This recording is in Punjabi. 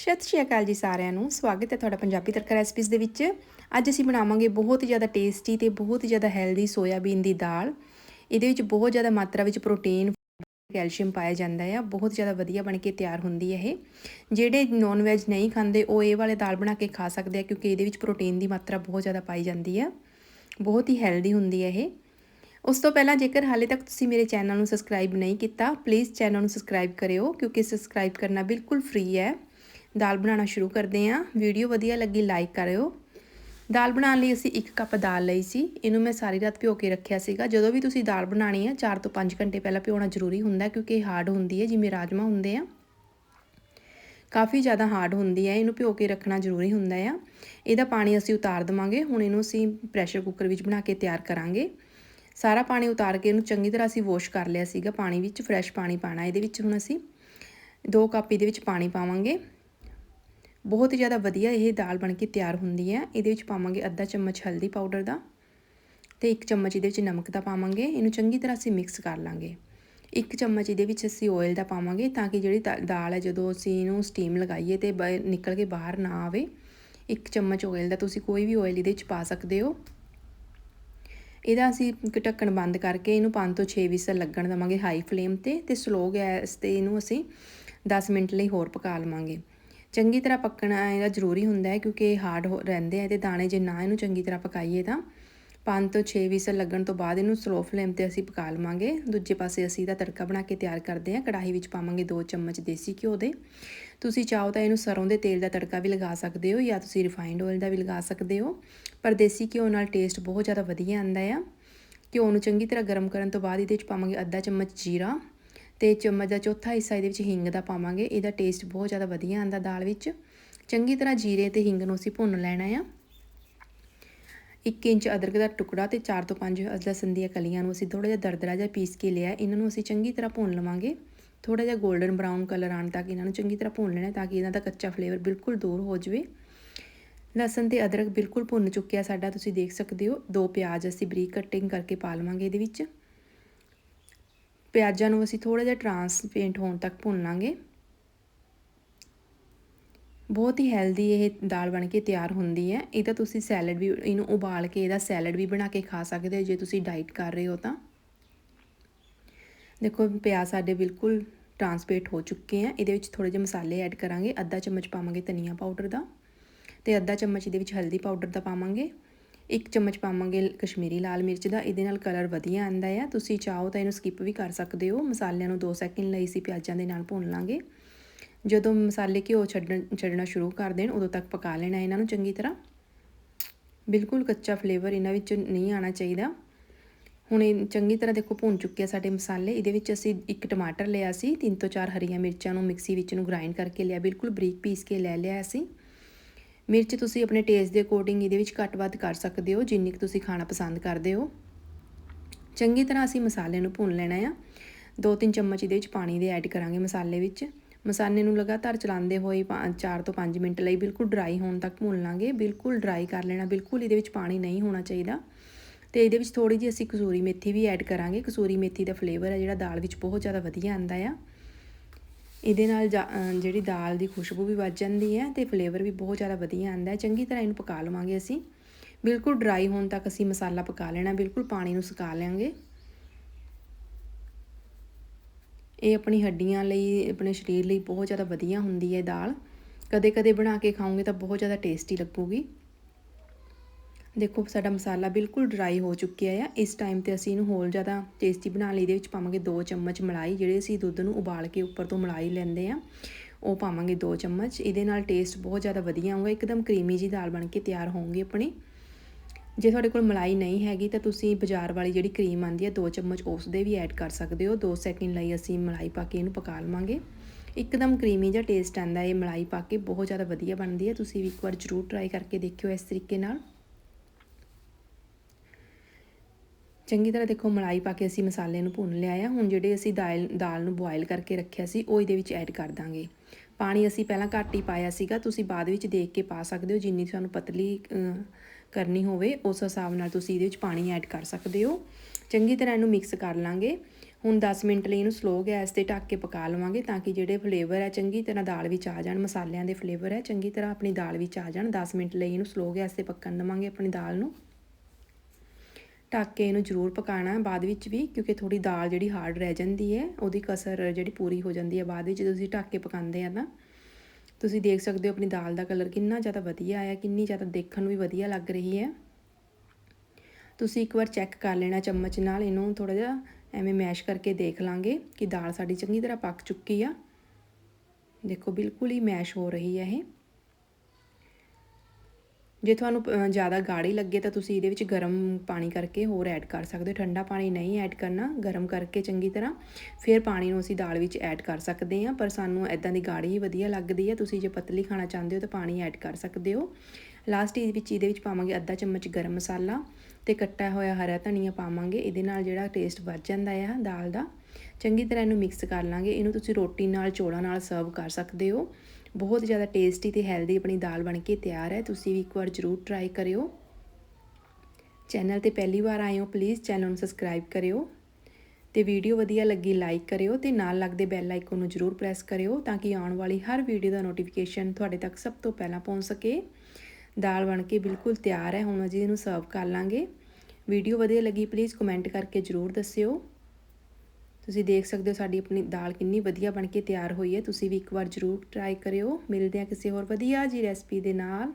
ਸਤਿ ਸ਼੍ਰੀ ਅਕਾਲ ਜੀ ਸਾਰਿਆਂ ਨੂੰ। ਸਵਾਗਤ ਹੈ ਤੁਹਾਡਾ ਪੰਜਾਬੀ ਤੜਕਾ ਰੈਸਪੀਜ਼ ਦੇ ਵਿੱਚ। ਅੱਜ ਅਸੀਂ ਬਣਾਵਾਂਗੇ ਬਹੁਤ ਹੀ ਜ਼ਿਆਦਾ ਟੇਸਟੀ ਤੇ ਬਹੁਤ ਹੀ ਜ਼ਿਆਦਾ ਹੈਲਦੀ ਸੋਇਆਬੀਨ ਦੀ ਦਾਲ। ਇਹਦੇ ਵਿੱਚ ਬਹੁਤ ਜ਼ਿਆਦਾ ਮਾਤਰਾ ਵਿੱਚ ਪ੍ਰੋਟੀਨ ਕੈਲਸ਼ੀਅਮ ਪਾਇਆ ਜਾਂਦਾ ਹੈ ਬਹੁਤ ਜ਼ਿਆਦਾ ਵਧੀਆ ਬਣ ਕੇ ਤਿਆਰ ਹੁੰਦੀ ਹੈ ਇਹ। ਜਿਹੜੇ ਨੌਨ ਵੈਜ ਨਹੀਂ ਖਾਂਦੇ, ਉਹ ਇਹ ਵਾਲੇ ਦਾਲ ਬਣਾ ਕੇ ਖਾ ਸਕਦੇ ਆ, ਕਿਉਂਕਿ ਇਹਦੇ ਵਿੱਚ ਪ੍ਰੋਟੀਨ ਦੀ ਮਾਤਰਾ ਬਹੁਤ ਜ਼ਿਆਦਾ ਪਾਈ ਜਾਂਦੀ ਹੈ ਬਹੁਤ ਹੀ ਹੈਲਦੀ ਹੁੰਦੀ ਹੈ ਇਹ। ਉਸ ਤੋਂ ਪਹਿਲਾਂ ਜੇਕਰ ਹਾਲੇ ਤੱਕ ਤੁਸੀਂ ਮੇਰੇ ਚੈਨਲ ਨੂੰ ਸਬਸਕ੍ਰਾਈਬ ਨਹੀਂ ਕੀਤਾ ਪਲੀਜ਼ ਚੈਨਲ ਨੂੰ ਸਬਸਕ੍ਰਾਈਬ ਕਰਿਓ, ਕਿਉਂਕਿ ਸਬਸਕ੍ਰਾਈਬ ਕਰਨਾ ਬਿਲਕੁਲ ਫ੍ਰੀ ਹੈ। ਦਾਲ ਬਣਾਉਣਾ ਸ਼ੁਰੂ ਕਰਦੇ ਹਾਂ। ਵੀਡੀਓ ਵਧੀਆ ਲੱਗੀ ਲਾਈਕ ਕਰਿਓ। ਦਾਲ ਬਣਾਉਣ ਲਈ ਅਸੀਂ 1 ਕੱਪ ਦਾਲ ਲਈ ਸੀ। ਇਹਨੂੰ ਮੈਂ ਸਾਰੀ ਰਾਤ ਭਿਓ ਕੇ ਰੱਖਿਆ ਸੀਗਾ। ਜਦੋਂ ਵੀ ਤੁਸੀਂ ਦਾਲ ਬਣਾਣੀ ਹੈ 4 ਤੋਂ 5 ਘੰਟੇ ਪਹਿਲਾਂ ਭਿਓਣਾ ਜ਼ਰੂਰੀ ਹੁੰਦਾ ਕਿਉਂਕਿ ਇਹ ਹਾਰਡ ਹੁੰਦੀ ਹੈ, ਜਿਵੇਂ ਰਾਜਮਾ ਹੁੰਦੇ ਆ। ਕਾਫੀ ਜ਼ਿਆਦਾ ਹਾਰਡ ਹੁੰਦੀ ਹੈ, ਇਹਨੂੰ ਭਿਓ ਕੇ ਰੱਖਣਾ ਜ਼ਰੂਰੀ ਹੁੰਦਾ ਆ। ਇਹਦਾ ਪਾਣੀ ਅਸੀਂ ਉਤਾਰ ਦਵਾਂਗੇ। ਹੁਣ ਇਹਨੂੰ ਅਸੀਂ ਪ੍ਰੈਸ਼ਰ ਕੁੱਕਰ ਵਿੱਚ ਬਣਾ ਕੇ ਤਿਆਰ ਕਰਾਂਗੇ। ਸਾਰਾ ਪਾਣੀ ਉਤਾਰ ਕੇ ਇਹਨੂੰ ਚੰਗੀ ਤਰ੍ਹਾਂ ਅਸੀਂ ਵਾਸ਼ ਕਰ ਲਿਆ ਸੀਗਾ। ਪਾਣੀ ਵਿੱਚ ਫਰੈਸ਼ ਪਾਣੀ ਪਾਣਾ ਇਹਦੇ ਵਿੱਚ ਹੁਣ ਅਸੀਂ 2 ਕੱਪ ਇਹਦੇ ਵਿੱਚ ਪਾਣੀ ਪਾਵਾਂਗੇ। ਬਹੁਤ ਹੀ ਜ਼ਿਆਦਾ ਵਧੀਆ ਇਹ ਦਾਲ ਬਣ ਕੇ ਤਿਆਰ ਹੁੰਦੀ ਹੈ। ਇਹਦੇ ਵਿੱਚ ਪਾਵਾਂਗੇ ਅੱਧਾ ਚਮਚ ਹਲਦੀ ਪਾਊਡਰ ਦਾ ਤੇ ਇੱਕ ਚਮਚ ਇਹਦੇ ਵਿੱਚ ਨਮਕ ਦਾ ਪਾਵਾਂਗੇ। ਇਹਨੂੰ ਚੰਗੀ ਤਰ੍ਹਾਂ ਅਸੀਂ ਮਿਕਸ ਕਰ ਲਾਂਗੇ। ਇੱਕ ਚਮਚ ਇਹਦੇ ਵਿੱਚ ਅਸੀਂ ਆਇਲ ਦਾ ਪਾਵਾਂਗੇ ਤਾਂ ਕਿ ਜਿਹੜੀ ਦਾਲ ਹੈ ਜਦੋਂ ਅਸੀਂ ਇਹਨੂੰ ਸਟੀਮ ਲਗਾਈਏ ਤੇ ਨਿਕਲ ਕੇ ਬਾਹਰ ਨਾ ਆਵੇ। ਇੱਕ ਚਮਚ ਆਇਲ ਦਾ ਤੁਸੀਂ ਕੋਈ ਵੀ ਆਇਲ ਇਹਦੇ ਵਿੱਚ ਪਾ ਸਕਦੇ ਹੋ। ਇਹਦਾ ਅਸੀਂ ਢੱਕਣ ਬੰਦ ਕਰਕੇ ਇਹਨੂੰ 5 ਤੋਂ 6 ਵਿਸਲ ਲੱਗਣ ਦਵਾਂਗੇ ਹਾਈ ਫਲੇਮ ਤੇ ਤੇ ਸਲੋ ਗੈਸ ਤੇ ਇਹਨੂੰ ਅਸੀਂ 10 ਮਿੰਟ ਲਈ ਹੋਰ ਪਕਾ ਲਵਾਂਗੇ। ਚੰਗੀ ਤਰ੍ਹਾਂ ਪੱਕਣਾ ਇਹਦਾ ਜ਼ਰੂਰੀ ਹੁੰਦਾ ਹੈ ਕਿਉਂਕਿ ਇਹ ਹਾਰਡ ਰਹਿੰਦੇ ਆ ਤੇ ਦਾਣੇ ਜੇ ਨਾ ਇਹਨੂੰ ਚੰਗੀ ਤਰ੍ਹਾਂ ਪਕਾਈਏ ਤਾਂ 5 ਤੋਂ 6 ਵਿਸਲ ਲੱਗਣ ਤੋਂ ਬਾਅਦ ਇਹਨੂੰ ਸਲੋ ਫਲੇਮ ਤੇ ਅਸੀਂ ਪਕਾ ਲਵਾਂਗੇ। ਦੂਜੇ ਪਾਸੇ ਅਸੀਂ ਇਹਦਾ ਤੜਕਾ ਬਣਾ ਕੇ ਤਿਆਰ ਕਰਦੇ ਹਾਂ। ਕੜਾਹੀ ਵਿੱਚ ਪਾਵਾਂਗੇ 2 ਚਮਚ ਦੇਸੀ ਘਿਓ ਦੇ। ਤੁਸੀਂ ਚਾਹੋ ਤਾਂ ਇਹਨੂੰ ਸਰੋਂ ਦੇ ਤੇਲ ਦਾ ਤੜਕਾ ਵੀ ਲਗਾ ਸਕਦੇ ਹੋ ਜਾਂ ਤੁਸੀਂ ਰਿਫਾਈਨਡ ਆਇਲ ਦਾ ਵੀ ਲਗਾ ਸਕਦੇ ਹੋ। ਪਰ ਦੇਸੀ ਘਿਓ ਨਾਲ ਟੇਸਟ ਬਹੁਤ ਜ਼ਿਆਦਾ ਵਧੀਆ ਆਉਂਦਾ ਆ। ਘਿਓ ਨੂੰ ਚੰਗੀ ਤਰ੍ਹਾਂ ਗਰਮ ਕਰਨ ਤੋਂ ਬਾਅਦ ਇਹਦੇ ਵਿੱਚ ਪਾਵਾਂਗੇ ਅੱਧਾ ਚਮਚ ਜੀਰਾ। ਤੇ ਚਮਚ ਦਾ ਚੌਥਾ ਹਿੱਸਾ ਇਹਦੇ ਵਿੱਚ ਹਿੰਗ ਦਾ ਪਾਵਾਂਗੇ। ਇਹਦਾ ਟੇਸਟ ਬਹੁਤ ਜ਼ਿਆਦਾ ਵਧੀਆ ਆਂਦਾ ਦਾਲ ਵਿੱਚ। ਚੰਗੀ ਤਰ੍ਹਾਂ ਜੀਰੇ ਤੇ ਹਿੰਗ ਨੂੰ ਅਸੀਂ ਭੁੰਨ ਲੈਣਾ ਆ। 1 ਇੰਚ ਅਦਰਕ ਦਾ ਟੁਕੜਾ ਤੇ 4 ਤੋਂ 5 ਲਸਣ ਦੀਆਂ ਕਲੀਆਂ ਨੂੰ ਅਸੀਂ ਥੋੜਾ ਜਿਹਾ ਦਰਦਰਾ ਜਿਹਾ ਪੀਸ ਕੇ ਲਿਆ। ਇਹਨਾਂ ਨੂੰ ਅਸੀਂ ਚੰਗੀ ਤਰ੍ਹਾਂ ਭੁੰਨ ਲਵਾਂਗੇ। ਥੋੜਾ ਜਿਹਾ 골ਡਨ ਬ੍ਰਾਊਨ ਕਲਰ ਆਣ ਤੱਕ ਇਹਨਾਂ ਨੂੰ ਚੰਗੀ ਤਰ੍ਹਾਂ ਭੁੰਨ ਲੈਣਾ ਤਾਂ ਕਿ ਇਹਨਾਂ ਦਾ ਕੱਚਾ ਫਲੇਵਰ ਬਿਲਕੁਲ ਦੂਰ ਹੋ ਜਾਵੇ। ਲਸਣ ਤੇ ਅਦਰਕ ਬਿਲਕੁਲ ਭੁੰਨ ਚੁੱਕਿਆ ਸਾਡਾ ਤੁਸੀਂ ਦੇਖ ਸਕਦੇ ਹੋ। ਦੋ ਪਿਆਜ਼ ਅਸੀਂ ਬਰੀਕ ਕਟਿੰਗ ਕਰਕੇ ਪਾ ਲਵਾਂਗੇ ਇਹਦੇ ਵਿੱਚ। ਪਿਆਜ਼ਾਂ ਨੂੰ ਅਸੀਂ ਥੋੜਾ ਜਿਹਾ ਟਰਾਂਸਪੇਂਟ ਹੋਣ ਤੱਕ ਭੁੰਨ ਲਾਂਗੇ ਬਹੁਤ ਹੀ ਹੈਲਦੀ ਇਹ ਦਾਲ ਬਣ ਕੇ ਤਿਆਰ ਹੁੰਦੀ ਹੈ। ਇਹਦਾ ਤੁਸੀਂ ਸੈਲਡ ਵੀ, ਇਹਨੂੰ ਉਬਾਲ ਕੇ ਇਹਦਾ ਸੈਲਡ ਵੀ ਬਣਾ ਕੇ ਖਾ ਸਕਦੇ ਹੋ, ਜੇ ਤੁਸੀਂ ਡਾਈਟ ਕਰ ਰਹੇ ਹੋ ਤਾਂ। ਦੇਖੋ, ਪਿਆਜ਼ ਸਾਡੇ ਬਿਲਕੁਲ ਟਰਾਂਸਪੇਟ ਹੋ ਚੁੱਕੇ ਆ। ਇਹਦੇ ਵਿੱਚ ਥੋੜੇ ਜਿਹੇ ਮਸਾਲੇ ਐਡ ਕਰਾਂਗੇ। ਅੱਧਾ ਚਮਚ ਪਾਵਾਂਗੇ ਧਨੀਆ ਪਾਊਡਰ ਦਾ ਤੇ ਅੱਧਾ ਚਮਚ ਇਹਦੇ ਵਿੱਚ ਹਲਦੀ ਪਾਊਡਰ ਦਾ ਪਾਵਾਂਗੇ। ਇੱਕ ਚਮਚ ਪਾਵਾਂਗੇ ਕਸ਼ਮੀਰੀ ਲਾਲ ਮਿਰਚ ਦਾ, ਇਹਦੇ ਨਾਲ ਕਲਰ ਵਧੀਆ ਆਂਦਾ ਆ। ਤੁਸੀਂ ਚਾਹੋ ਤਾਂ ਇਹਨੂੰ ਸਕਿਪ ਵੀ ਕਰ ਸਕਦੇ ਹੋ। ਮਸਾਲਿਆਂ ਨੂੰ 2 ਸੈਕਿੰਡ ਲਈ ਸੀ ਪਿਆਜ਼ਾਂ ਦੇ ਨਾਲ ਭੁੰਨ ਲਾਂਗੇ। ਜਦੋਂ ਮਸਾਲੇ ਘਿਓ ਛੱਡਣ, ਛੱਡਣਾ ਸ਼ੁਰੂ ਕਰ ਦੇਣ, ਉਦੋਂ ਤੱਕ ਪਕਾ ਲੈਣਾ ਇਹਨਾਂ ਨੂੰ ਚੰਗੀ ਤਰ੍ਹਾਂ। ਬਿਲਕੁਲ ਕੱਚਾ ਫਲੇਵਰ ਇਹਨਾਂ ਵਿੱਚ ਨਹੀਂ ਆਣਾ ਚਾਹੀਦਾ। ਹੁਣ ਇਹ ਚੰਗੀ ਤਰ੍ਹਾਂ ਦੇਖੋ ਭੁੰਨ ਚੁੱਕੇ ਆ ਸਾਡੇ ਮਸਾਲੇ। ਇਹਦੇ ਵਿੱਚ ਅਸੀਂ ਇੱਕ ਟਮਾਟਰ ਲਿਆ ਸੀ, ਤਿੰਨ ਤੋਂ ਚਾਰ ਹਰੀਆਂ ਮਿਰਚਾਂ ਨੂੰ ਮਿਕਸੀ ਵਿੱਚ ਨੂੰ ਗ੍ਰਾਈਂਡ ਕਰਕੇ ਲਿਆ। ਬਿਲਕੁਲ ਬਰੀਕ ਪੀਸ ਕੇ ਲੈ ਲਿਆ ਅਸੀਂ। ਮਿਰਚ ਤੁਸੀਂ ਆਪਣੇ ਟੇਸਟ ਦੇ ਅਕੋਰਡਿੰਗ ਇਹਦੇ ਵਿੱਚ ਘੱਟ ਵੱਧ ਕਰ ਸਕਦੇ ਹੋ, ਜਿੰਨੀ ਕਿ ਤੁਸੀਂ ਖਾਣਾ ਪਸੰਦ ਕਰਦੇ ਹੋ। ਚੰਗੀ ਤਰ੍ਹਾਂ ਅਸੀਂ ਮਸਾਲੇ ਨੂੰ ਭੁੰਨ ਲੈਣਾ ਆ। 2-3 ਚਮਚ ਇਹਦੇ ਵਿੱਚ ਪਾਣੀ ਦੇ ਐਡ ਕਰਾਂਗੇ ਮਸਾਲੇ ਵਿੱਚ। ਮਸਾਲੇ ਨੂੰ ਲਗਾਤਾਰ ਚਲਾਉਂਦੇ ਹੋਏ 4 ਤੋਂ 5 ਮਿੰਟ ਲਈ ਬਿਲਕੁਲ ਡਰਾਈ ਹੋਣ ਤੱਕ ਭੁੰਨ ਲਾਂਗੇ। ਬਿਲਕੁਲ ਡਰਾਈ ਕਰ ਲੈਣਾ, ਬਿਲਕੁਲ ਇਹਦੇ ਵਿੱਚ ਪਾਣੀ ਨਹੀਂ ਹੋਣਾ ਚਾਹੀਦਾ। ਤੇ ਇਹਦੇ ਵਿੱਚ ਥੋੜੀ ਜਿਹੀ ਅਸੀਂ ਕਸੂਰੀ ਮੇਥੀ ਵੀ ਐਡ ਕਰਾਂਗੇ। ਕਸੂਰੀ ਮੇਥੀ ਦਾ ਫਲੇਵਰ ਹੈ ਜਿਹੜਾ ਦਾਲ ਵਿੱਚ ਬਹੁਤ ਜ਼ਿਆਦਾ ਵਧੀਆ ਆਂਦਾ ਆ। ਇਹਦੇ ਨਾਲ ਜਿਹੜੀ ਦਾਲ ਦੀ ਖੁਸ਼ਬੂ ਵੀ ਵੱਜ ਜਾਂਦੀ ਹੈ ਤੇ ਫਲੇਵਰ ਵੀ ਬਹੁਤ ਜ਼ਿਆਦਾ ਵਧੀਆ ਆਂਦਾ ਹੈ। ਚੰਗੀ ਤਰ੍ਹਾਂ ਇਹਨੂੰ ਪਕਾ ਲਵਾਂਗੇ ਅਸੀਂ। ਬਿਲਕੁਲ ਡਰਾਈ ਹੋਣ ਤੱਕ ਅਸੀਂ ਮਸਾਲਾ ਪਕਾ ਲੈਣਾ, ਬਿਲਕੁਲ ਪਾਣੀ ਨੂੰ ਸੁਕਾ ਲਾਂਗੇ ਇਹ ਆਪਣੀ ਹੱਡੀਆਂ ਲਈ, ਆਪਣੇ ਸਰੀਰ ਲਈ ਬਹੁਤ ਜ਼ਿਆਦਾ ਵਧੀਆ ਹੁੰਦੀ ਹੈ ਦਾਲ। ਕਦੇ-ਕਦੇ ਬਣਾ ਕੇ ਖਾਓਗੇ ਤਾਂ ਬਹੁਤ ਜ਼ਿਆਦਾ ਟੇਸਟੀ ਲੱਗੂਗੀ। ਦੇਖੋ, ਸਾਡਾ ਮਸਾਲਾ ਬਿਲਕੁਲ ਡਰਾਈ ਹੋ ਚੁੱਕਿਆ ਆ। ਇਸ ਟਾਈਮ ਤੇ ਅਸੀਂ ਇਹਨੂੰ ਹੋਰ ਜ਼ਿਆਦਾ ਟੇਸਟੀ ਬਣਾ ਲਈ, ਇਹਦੇ ਵਿੱਚ ਪਾਵਾਂਗੇ 2 ਚਮਚ ਮਲਾਈ, ਜਿਹੜੇ ਅਸੀਂ ਦੁੱਧ ਨੂੰ ਉਬਾਲ ਕੇ ਉੱਪਰ ਤੋਂ ਮਲਾਈ ਲੈਂਦੇ ਆ, ਉਹ ਪਾਵਾਂਗੇ 2 ਚਮਚ। ਇਹਦੇ ਨਾਲ ਟੇਸਟ ਬਹੁਤ ਜ਼ਿਆਦਾ ਵਧੀਆ ਆਊਗਾ, ਇੱਕਦਮ ਕਰੀਮੀ ਜੀ ਦਾਲ ਬਣ ਕੇ ਤਿਆਰ ਹੋਊਗੀ ਆਪਣੀ। ਜੇ ਤੁਹਾਡੇ ਕੋਲ ਮਲਾਈ ਨਹੀਂ ਹੈਗੀ, ਤਾਂ ਤੁਸੀਂ ਬਾਜ਼ਾਰ ਵਾਲੀ ਜਿਹੜੀ ਕਰੀਮ ਆਂਦੀ ਹੈ 2 ਚਮਚ ਉਸ ਦੇ ਵੀ ਐਡ ਕਰ ਸਕਦੇ ਹੋ। 2 ਸੈਕਿੰਡ ਲਈ ਅਸੀਂ ਮਲਾਈ ਪਾ ਕੇ ਇਹਨੂੰ ਪਕਾ ਲਵਾਂਗੇ। ਇੱਕਦਮ ਕਰੀਮੀ ਜਿਹਾ ਟੇਸਟ ਆਂਦਾ ਇਹ ਮਲਾਈ ਪਾ ਕੇ ਬਹੁਤ ਜ਼ਿਆਦਾ ਵਧੀਆ ਬਣਦੀ ਹੈ ਤੁਸੀਂ ਵੀ ਇੱਕ ਵਾਰ ਜ਼ਰੂਰ ਟਰਾਈ ਕਰਕੇ ਦੇਖਿਓ ਇਸ ਤਰੀਕੇ ਨਾਲ। ਚੰਗੀ ਤਰ੍ਹਾਂ ਦੇਖੋ ਮਲਾਈ ਪਾ ਕੇ ਅਸੀਂ ਮਸਾਲੇ ਨੂੰ ਭੁੰਨ ਲਿਆ ਆ। ਹੁਣ ਜਿਹੜੇ ਅਸੀਂ ਦਾਲ ਦਾਲ ਨੂੰ ਬੋਇਲ ਕਰਕੇ ਰੱਖਿਆ ਸੀ, ਉਹ ਇਹਦੇ ਵਿੱਚ ਐਡ ਕਰ ਦਾਂਗੇ। ਪਾਣੀ ਅਸੀਂ ਪਹਿਲਾਂ ਘੱਟ ਹੀ ਪਾਇਆ ਸੀਗਾ, ਤੁਸੀਂ ਬਾਅਦ ਵਿੱਚ ਦੇਖ ਕੇ ਪਾ ਸਕਦੇ ਹੋ, ਜਿੰਨੀ ਤੁਹਾਨੂੰ ਪਤਲੀ ਕਰਨੀ ਹੋਵੇ, ਉਸ ਹਿਸਾਬ ਨਾਲ ਤੁਸੀਂ ਇਹਦੇ ਵਿੱਚ ਪਾਣੀ ਐਡ ਕਰ ਸਕਦੇ ਹੋ। ਚੰਗੀ ਤਰ੍ਹਾਂ ਇਹਨੂੰ ਮਿਕਸ ਕਰ ਲਾਂਗੇ। ਹੁਣ 10 ਮਿੰਟ ਲਈ ਇਹਨੂੰ ਸਲੋ ਗੈਸ ਤੇ ਢੱਕ ਕੇ ਪਕਾ ਲਵਾਂਗੇ ਤਾਂ ਕਿ ਜਿਹੜੇ ਫਲੇਵਰ ਹੈ ਚੰਗੀ ਤਰ੍ਹਾਂ ਦਾਲ ਵਿੱਚ ਆ ਜਾਣ, ਮਸਾਲਿਆਂ ਦੇ ਫਲੇਵਰ ਹੈ ਚੰਗੀ ਤਰ੍ਹਾਂ ਆਪਣੀ ਦਾਲ ਵਿੱਚ ਆ ਜਾਣ। 10 ਮਿੰਟ ਲਈ ਇਹਨੂੰ ਸਲੋ ਗੈਸ ਤੇ ਪੱਕਣ ਦਵਾਂਗੇ ਆਪਣੀ ਦਾਲ ਨੂੰ। ਢੱਕ ਕੇ ਇਹਨੂੰ ਜ਼ਰੂਰ ਪਕਾਣਾ ਬਾਅਦ ਵਿੱਚ ਵੀ, ਕਿਉਂਕਿ ਥੋੜੀ ਦਾਲ ਜਿਹੜੀ ਹਾਰਡ ਰਹਿ ਜਾਂਦੀ ਹੈ, ਉਹਦੀ ਕਸਰ ਜਿਹੜੀ ਪੂਰੀ ਹੋ ਜਾਂਦੀ ਹੈ ਬਾਅਦ ਵਿੱਚ ਜਦੋਂ ਤੁਸੀਂ ਢੱਕ ਕੇ ਪਕਾਉਂਦੇ ਆ ਤਾਂ ਤੁਸੀਂ ਦੇਖ ਸਕਦੇ ਹੋ ਆਪਣੀ ਦਾਲ ਦਾ ਕਲਰ ਕਿੰਨਾ ਜ਼ਿਆਦਾ ਵਧੀਆ ਆਇਆ, ਕਿੰਨੀ ਜ਼ਿਆਦਾ ਦੇਖਣ ਨੂੰ ਵੀ ਵਧੀਆ ਲੱਗ ਰਹੀ ਹੈ। ਤੁਸੀਂ ਇੱਕ ਵਾਰ ਚੈੱਕ ਕਰ ਲੈਣਾ ਚਮਚ ਨਾਲ, ਇਹਨੂੰ ਥੋੜਾ ਜਿਹਾ ਐਵੇਂ ਮੈਸ਼ ਕਰਕੇ ਦੇਖ ਲਾਂਗੇ ਕਿ ਦਾਲ ਸਾਡੀ ਚੰਗੀ ਤਰ੍ਹਾਂ ਪੱਕ ਚੁੱਕੀ ਆ। ਦੇਖੋ, ਬਿਲਕੁਲ ਹੀ ਮੈਸ਼ ਹੋ ਰਹੀ ਹੈ ਇਹ। ਜੇ ਤੁਹਾਨੂੰ ਜ਼ਿਆਦਾ ਗਾੜੀ ਲੱਗੇ ਤਾਂ ਤੁਸੀਂ ਇਹਦੇ ਵਿੱਚ ਗਰਮ ਪਾਣੀ ਕਰਕੇ ਹੋਰ ਐਡ ਕਰ ਸਕਦੇ ਹੋ। ਠੰਡਾ ਪਾਣੀ ਨਹੀਂ ਐਡ ਕਰਨਾ, ਗਰਮ ਕਰਕੇ ਚੰਗੀ ਤਰ੍ਹਾਂ। ਫਿਰ ਪਾਣੀ ਨੂੰ ਅਸੀਂ ਦਾਲ ਵਿੱਚ ਐਡ ਕਰ ਸਕਦੇ ਹਾਂ, ਪਰ ਸਾਨੂੰ ਐਦਾਂ ਦੀ ਗਾੜੀ ਹੀ ਵਧੀਆ ਲੱਗਦੀ ਹੈ। ਤੁਸੀਂ ਜੇ ਪਤਲੀ ਖਾਣਾ ਚਾਹੁੰਦੇ ਹੋ ਤਾਂ ਪਾਣੀ ਐਡ ਕਰ ਸਕਦੇ ਹੋ। ਲਾਸਟ ਇਹਦੇ ਵਿੱਚ ਇਹਦੇ ਵਿੱਚ ਪਾਵਾਂਗੇ ਅੱਧਾ ਚਮਚ ਗਰਮ ਮਸਾਲਾ ਤੇ ਕੱਟਿਆ ਹੋਇਆ ਹਰਾ ਧਨੀਆ ਪਾਵਾਂਗੇ। ਇਹਦੇ ਨਾਲ ਜਿਹੜਾ ਟੇਸਟ ਵੱਧ ਜਾਂਦਾ ਆ ਦਾਲ ਦਾ। ਚੰਗੀ ਤਰ੍ਹਾਂ ਇਹਨੂੰ ਮਿਕਸ ਕਰ ਲਾਂਗੇ। ਇਹਨੂੰ ਤੁਸੀਂ ਰੋਟੀ ਨਾਲ, ਚੌਲਾਂ ਨਾਲ ਸਰਵ ਕਰ ਸਕਦੇ ਹੋ। ਬਹੁਤ ਜ਼ਿਆਦਾ ਟੇਸਟੀ ਤੇ ਹੈਲਦੀ ਆਪਣੀ ਦਾਲ ਬਣ ਕੇ ਤਿਆਰ ਹੈ। ਤੁਸੀਂ ਵੀ ਇੱਕ ਵਾਰ ਜ਼ਰੂਰ ਟਰਾਈ ਕਰਿਓ। ਚੈਨਲ ਤੇ ਪਹਿਲੀ ਵਾਰ ਆਏ ਹੋ ਪਲੀਜ਼ ਚੈਨਲ ਨੂੰ ਸਬਸਕ੍ਰਾਈਬ ਕਰਿਓ ਤੇ ਵੀਡੀਓ ਵਧੀਆ ਲੱਗੀ ਲਾਈਕ ਕਰਿਓ ਤੇ ਨਾਲ ਲੱਗਦੇ ਬੈਲ ਆਈਕਨ ਨੂੰ ਜ਼ਰੂਰ ਪ੍ਰੈਸ ਕਰਿਓ ਤਾਂ ਕਿ ਆਉਣ ਵਾਲੀ ਹਰ ਵੀਡੀਓ ਦਾ ਨੋਟੀਫਿਕੇਸ਼ਨ ਤੁਹਾਡੇ ਤੱਕ ਸਭ ਤੋਂ ਪਹਿਲਾਂ ਪਹੁੰਚ ਸਕੇ। ਦਾਲ ਬਣ ਕੇ ਬਿਲਕੁਲ ਤਿਆਰ ਹੈ, ਹੁਣ ਅਸੀਂ ਇਹਨੂੰ ਸਰਵ ਕਰ ਲਾਂਗੇ। ਵੀਡੀਓ ਵਧੀਆ ਲੱਗੀ ਪਲੀਜ਼ ਕਮੈਂਟ ਕਰਕੇ ਜ਼ਰੂਰ ਦੱਸਿਓ। ਤੁਸੀਂ ਦੇਖ ਸਕਦੇ ਹੋ ਸਾਡੀ ਆਪਣੀ ਦਾਲ ਕਿੰਨੀ ਵਧੀਆ ਬਣ ਕੇ ਤਿਆਰ ਹੋਈ ਹੈ। ਤੁਸੀਂ ਵੀ ਇੱਕ ਵਾਰ ਜ਼ਰੂਰ ਟਰਾਈ ਕਰਿਓ। ਮਿਲਦੇ ਹਾਂ ਕਿਸੇ ਹੋਰ ਵਧੀਆ ਜੀ ਰੈਸਪੀ ਦੇ ਨਾਲ।